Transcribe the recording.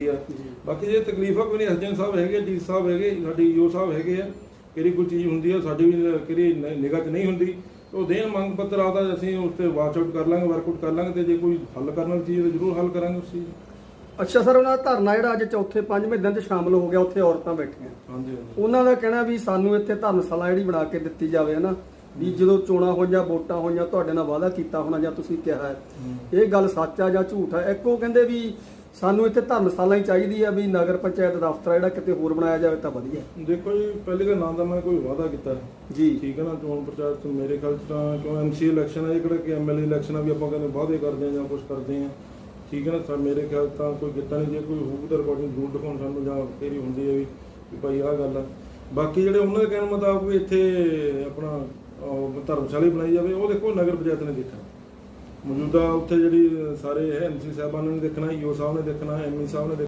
ਆ। ਬਾਕੀ ਜੇ ਤਕਲੀਫਾਂ ਕੋਈ ਨਹੀਂ ਐਸਜਨ ਸਾਹਿਬ ਹੈਗੇ ਜੀ ਸਾਹਿਬ ਹੈਗੇ ਸਾਡੀ ਈਓ ਸਾਹਿਬ ਹੈਗੇ ਆ ਕਿਹੜੀ ਕੋਈ ਚੀਜ਼ ਹੁੰਦੀ ਆ ਸਾਡੀ ਵੀ ਕਿਹੜੀ ਨਿਗਾਹ 'ਚ ਨਹੀਂ ਹੁੰਦੀ ਉਹ ਦੇਣ ਮੰਗ ਪੱਤਰ ਆਦਾ ਅਸੀਂ ਉਸ ਤੇ ਵਾਚ ਆਊਟ ਕਰ ਲਾਂਗੇ ਵਰਕ ਆਊਟ ਕਰ ਲਾਂਗੇ ਤੇ ਜੇ ਕੋਈ ਹੱਲ ਕਰਨ ਵਾਲੀ ਚੀਜ਼ ਤਾਂ ਜ਼ਰੂਰ ਹੱਲ ਕਰਾਂਗੇ ਉਸ ਚੀਜ਼। ਅੱਛਾ ਸਰ ਉਹਨਾਂ ਦਾ ਧਰਨਾ ਜਿਹੜਾ ਅੱਜ ਚੌਥੇ ਪੰਜਵੇਂ ਦਿਨ 'ਚ ਸ਼ਾਮਲ ਹੋ ਗਿਆ ਉੱਥੇ ਔਰਤਾਂ ਬੈਠੀਆਂ। ਹਾਂਜੀ ਹਾਂਜੀ। ਉਹਨਾਂ ਦਾ ਕਹਿਣਾ ਵੀ ਸਾਨੂੰ ਇੱਥੇ ਧਰਮਸ਼ਾਲਾ ਜਿਹੜੀ ਬਣਾ ਕੇ ਦਿੱਤੀ ਜਾਵੇ ਹਨਾ? ਵੀ ਜਦੋਂ ਚੋਣਾਂ ਹੋਈਆਂ ਵੋਟਾਂ ਹੋਈਆਂ ਤੁਹਾਡੇ ਨਾਲ ਵਾਅਦਾ ਕੀਤਾ ਹੋਣਾ ਜਾਂ ਤੁਸੀਂ ਕਿਹਾ ਹੈ। ਇਹ ਗੱਲ ਸੱਚ ਆ ਜਾਂ ਝੂਠ ਆ? ਇੱਕ ਕਹਿੰਦੇ ਵੀ ਸਾਨੂੰ ਇੱਥੇ ਧਰਮਸ਼ਾਲਾ ਹੀ ਚਾਹੀਦੀ ਆ ਵੀ ਨਗਰ ਪੰਚਾਇਤ ਦਫ਼ਤਰ ਆ ਜਿਹੜਾ ਕਿਤੇ ਹੋਰ ਬਣਾਇਆ ਜਾਵੇ ਤਾਂ ਵਧੀਆ। ਦੇਖੋ ਜੀ ਪਹਿਲੇ ਤਾਂ ਨਾ ਤਾਂ ਮੈਂ ਕੋਈ ਵਾਅਦਾ ਕੀਤਾ। ਜੀ। ਠੀਕ ਹੈ ਨਾ ਚੋਣ ਪ੍ਰਚਾਰ ਚ ਮੇਰੇ ਖਿਆਲ ਚ ਤਾਂ ਕਿਉਂ ਐਮਸੀ ਇਲੈਕਸ਼ਨ ਇਹ ਕਿਹੜਾ ਕਿ ਐਮਐਲਏ ਇਲੈਕਸ਼ਨ ਆ ਵੀ ਆਪਾਂ ਕਹਿੰਦੇ ਵਾਅਦੇ ਕਰਦੇ ਆ ਜਾਂ ਕੁਝ ਕਰਦੇ ਆ। ਠੀਕ ਹੈ ਨਾ ਤਾਂ ਮੇਰੇ ਖਿਆਲ ਤਾਂ ਕੋਈ ਕੀਤਾ ਨਹੀਂ ਜੇ ਕੋਈ ਹੋਊ ਤਾਂ ਰਿਕਾਰਡਿੰਗ ਜ਼ਰੂਰ ਦਿਖਾਉਣ ਸਾਨੂੰ ਜਾਂ ਤੇਰੀ ਹੁੰਦੀ ਹੈ ਵੀ ਵੀ ਭਾਈ ਆਹ ਗੱਲ ਆ। ਬਾਕੀ ਜਿਹੜੇ ਉਹਨਾਂ ਦੇ ਕਹਿਣ ਮੁਤਾਬਕ ਵੀ ਇੱਥੇ ਆਪਣਾ ਧਰਮਸ਼ਾਲਾ ਹੀ ਬਣਾਈ ਜਾਵੇ ਉਹ ਦੇਖੋ ਨਗਰ ਪੰਚਾਇਤ ਨੇ ਦੇਖਣਾ ਮੌਜੂਦਾ ਉੱਥੇ ਜਿਹੜੀ ਸਾਰੇ ਐਮਸੀ ਸਾਹਿਬਾਨ ਨੇ ਦੇਖਣਾ, ਈਓ ਸਾਹਿਬ ਨੇ ਦੇਖਣਾ ਐਮਈ ਸਾਹਿਬ ਨੇ